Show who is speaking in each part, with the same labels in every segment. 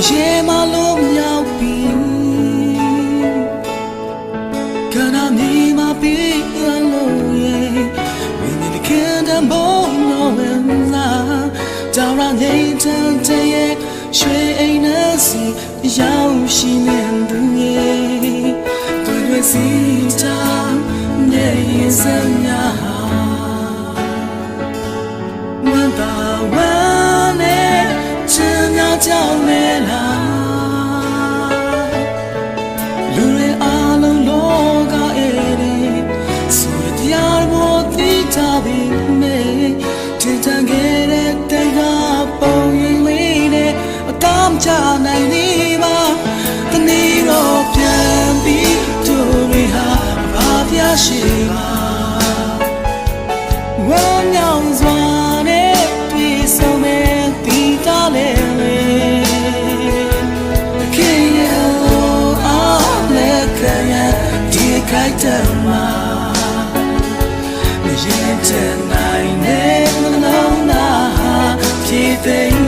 Speaker 1: အရေးမလုံးမြောက်ပြီကနာမီမပြီးရလို့ရဲ့ We need a kind of more no and la ဒါရငိမ့်တန်တရဲ့ရွှေအိမ်နဲ့စီရောက်ရှိနေသူရဲ့သူတွေစီချာမြဲရင်စမ်းများ叫。 ရှိပါဝမ်းမြောက်စွာနဲ့တွေ့ဆုံမဲ့ဒီကလေးခင်ရောအားလက်ခံရဒီခိုက်တယ်မှာရင်တဲ့နိုင်နေမလုံးနာဖြစ်တဲ့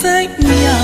Speaker 1: thank me out.